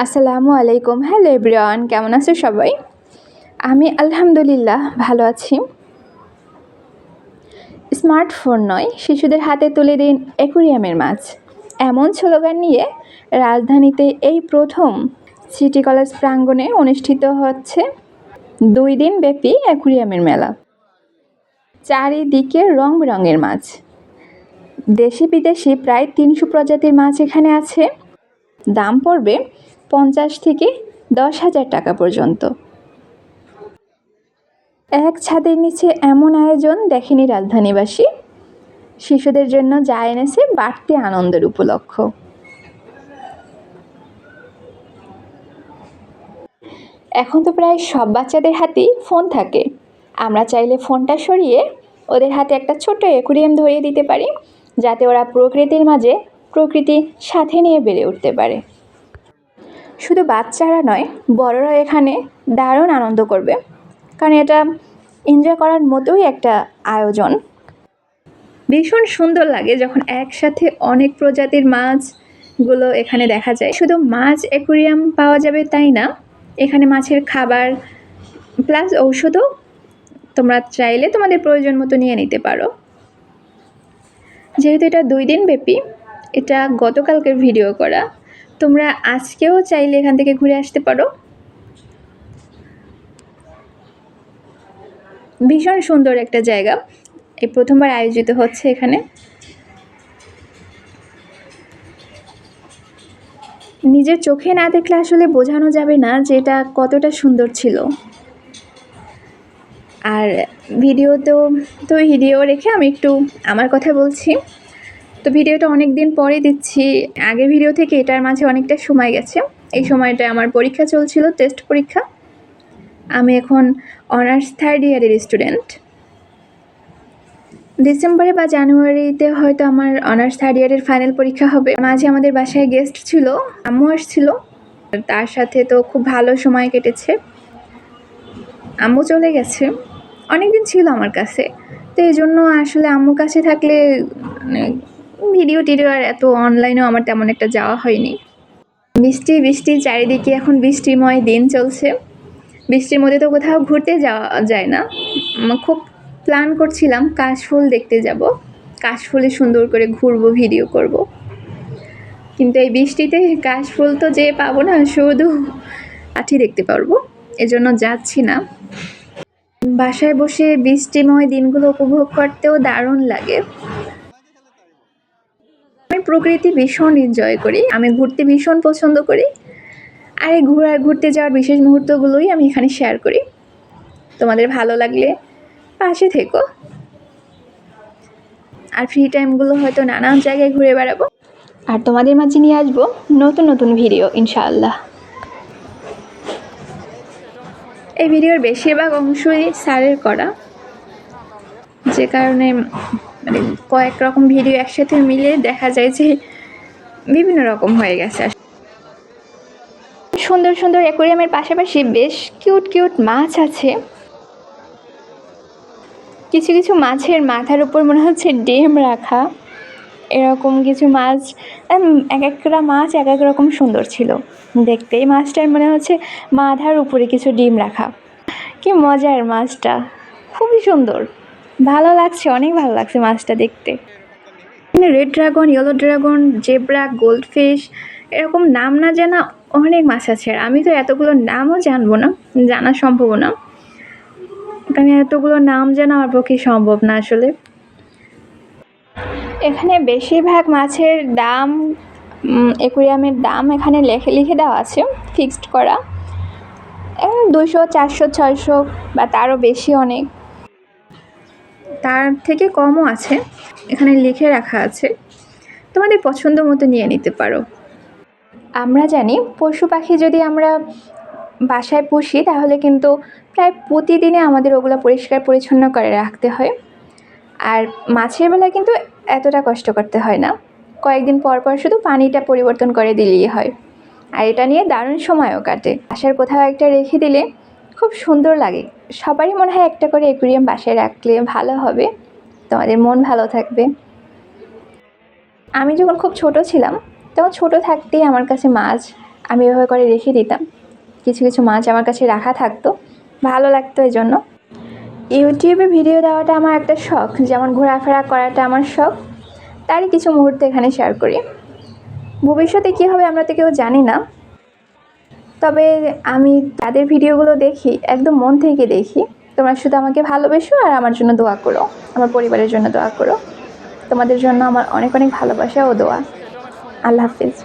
আসসালামু আলাইকুম। Hello everyone কেমন আছো সবাই? আমি আলহামদুলিল্লাহ ভালো আছি। স্মার্টফোন নয়, শিশুদের হাতে তুলে দিন অ্যাকুরিয়ামের মাছ। এমন স্লোগান নিয়ে রাজধানীতে এই প্রথম সিটি কলেজ প্রাঙ্গণে অনুষ্ঠিত হচ্ছে দুই দিন ব্যাপী অ্যাকুরিয়ামের মেলা। চারিদিকে রং বেরঙের মাছ। দেশি বিদেশি প্রায় তিনশো প্রজাতির মাছ এখানে আছে। দাম পড়বে পঞ্চাশ থেকে দশ হাজার টাকা পর্যন্ত। এক ছাদের নিচে এমন আয়োজন দেখেনি রাজধানীবাসী। শিশুদের জন্য যা এনেছে বাড়তি আনন্দের উপলক্ষ। এখন তো প্রায় সব বাচ্চাদের হাতেই ফোন থাকে। আমরা চাইলে ফোনটা সরিয়ে ওদের হাতে একটা ছোট্ট অ্যাকুরিয়াম ধরিয়ে দিতে পারি, যাতে ওরা প্রকৃতির মাঝে প্রকৃতি সাথে নিয়ে বেড়ে উঠতে পারে। শুধু বাচ্চারা নয় বড়রাও এখানে দারুণ আনন্দ করবে। কারণ এটা এনজয় করার মতোই একটা আয়োজন। ভীষণ সুন্দর লাগে যখন একসাথে অনেক প্রজাতির মাছগুলো এখানে দেখা যায়। শুধু মাছ অ্যাকুরিয়াম পাওয়া যাবে তাই না? এখানে মাছের খাবার প্লাস ঔষধও তোমরা চাইলে তোমাদের প্রয়োজন মতো নিয়ে নিতে পারো। যেহেতু এটা দুই দিন ব্যাপী, এটা গতকালকের ভিডিও করা। তোমরা আজকেও চাইলে এখান থেকে ঘুরে আসতে পারো। ভীষণ সুন্দর একটা জায়গা। এই প্রথমবার আয়োজিত হচ্ছে এখানে। নিজের চোখে না দেখলে আসলে বোঝানো যাবে না যে এটা কতটা সুন্দর ছিল। আর ভিডিও তো তো ভিডিও রেখে আমি একটু আমার কথা বলছি। তো ভিডিওটা অনেক দিন পরে দিচ্ছি। আগে ভিডিও থেকে এটার মাঝে অনেকটা সময় গেছে। এই সময়টা আমার পরীক্ষা চলছিল টেস্ট পরীক্ষা। আমি এখন অনার্স থার্ড ইয়ারের স্টুডেন্ট ডিসেম্বরে বা জানুয়ারিতে হয়তো আমার অনার্স থার্ড ইয়ারের ফাইনাল পরীক্ষা হবে। মাঝে আমাদের বাসায় গেস্ট ছিল, আম্মু আসছিল। তার সাথে তো খুব ভালো সময় কেটেছে। আম্মু চলে গেছে। অনেকদিন ছিল আমার কাছে। তো এই জন্য আসলে আম্মুর কাছে থাকলে মানে ভিডিও টিডিও আর এত অনলাইনেও আমার তেমন একটা যাওয়া হয়নি। বৃষ্টি বৃষ্টি, চারিদিকে এখন বৃষ্টিময় দিন চলছে। বৃষ্টির মধ্যে তো কোথাও ঘুরতে যাওয়া যায় না। খুব প্ল্যান করছিলাম কাশফুল দেখতে যাব। কাশফুলে সুন্দর করে ঘুরবো ভিডিও করব। কিন্তু এই বৃষ্টিতে কাশফুল তো যে পাবো না, শুধু আঠি দেখতে পারব। এজন্য যাচ্ছি না। বাসায় বসে বৃষ্টিময় দিনগুলো উপভোগ করতেও দারুণ লাগে। প্রকৃতি ভীষণ এনজয় করি। আমি ঘুরতে ভীষণ পছন্দ করি। আর এই ঘোরার ঘুরতে যাওয়ার বিশেষ মুহূর্তগুলোই আমি এখানে শেয়ার করি। তোমাদের ভালো লাগলে পাশে থেকো। আর ফ্রি টাইমগুলো হয়তো নানান জায়গায় ঘুরে বেড়াবো। আর তোমাদের মাঝে নিয়ে আসব নতুন নতুন ভিডিও ইনশাআল্লাহ। এই ভিডিওর বেশিরভাগ অংশই স্যারের করা। যে কারণে মানে কয়েক রকম ভিডিও একসাথে মিলে দেখা যায় যে বিভিন্ন রকম হয়ে গেছে। সুন্দর সুন্দর অ্যাকোরিয়ামের পাশাপাশি বেশ কিউট কিউট মাছ আছে। কিছু কিছু মাছের মাথার উপর মনে হচ্ছে ডিম রাখা। এরকম কিছু মাছ এক একটা মাছ এক এক রকম সুন্দর ছিল। দেখতে এই মাছটার মনে হচ্ছে মাথার উপরে কিছু ডিম রাখা। কি মজার মাছটা, খুবই সুন্দর। ভালো লাগছে, অনেক ভালো লাগছে মাছটা দেখতে। এখানে red dragon yellow dragon zebra goldfish এরকম নাম না জানা অনেক মাছ আছে। আর আমি তো এতগুলো নামও জানব না, জানা সম্ভব না। কারণ এতগুলো নাম জানা আমার পক্ষে সম্ভব না আসলে। এখানে বেশিরভাগ মাছের দাম একুরিয়ামের দাম এখানে লেখে, লিখে দেওয়া আছে ফিক্সড করা। দুশো চারশো, ছয়শো বা তারও বেশি অনেক। তার থেকে কমও আছে। এখানে লিখে রাখা আছে, তোমাদের পছন্দ মতো নিয়ে নিতে পারো। আমরা জানি পশু পাখি যদি আমরা বাসায় পুষি, তাহলে কিন্তু প্রায় প্রতিদিনে আমাদের ওগুলো পরিষ্কার পরিচ্ছন্ন করে রাখতে হয়। আর মাছের বেলায় কিন্তু এতটা কষ্ট করতে হয় না। কয়েকদিন পর পর শুধু পানিটা পরিবর্তন করে দিলেই হয়। আর এটা নিয়ে দারুণ সময়ও কাটে। বাসার কোথাও একটা রেখে দিলে খুব সুন্দর লাগে। সবারই মনে হয় একটা করে অ্যাকুরিয়াম বাসায় রাখলে ভালো হবে। তোমাদের মন ভালো থাকবে। আমি যখন খুব ছোট ছিলাম, তখন ছোট থাকতেই আমার কাছে মাছ আমি এভাবে করে রেখে দিতাম। কিছু কিছু মাছ আমার কাছে রাখা থাকতো। ভালো লাগতো এই জন্য ইউটিউবে ভিডিও দেওয়াটা আমার একটা শখ, যেমন ঘোরাফেরা করাটা আমার শখ। তারই কিছু মুহূর্ত এখানে শেয়ার করি। ভবিষ্যতে কী হবে আমরা তো কেউ জানি না। তবে আমি তাদের ভিডিওগুলো দেখি, একদম মন থেকে দেখি। তোমরা শুধু আমাকে ভালোবেসো আর আমার জন্য দোয়া করো। আমার পরিবারের জন্য দোয়া করো। তোমাদের জন্য আমার অনেক অনেক ভালোবাসা ও দোয়া। আল্লাহ হাফিজ।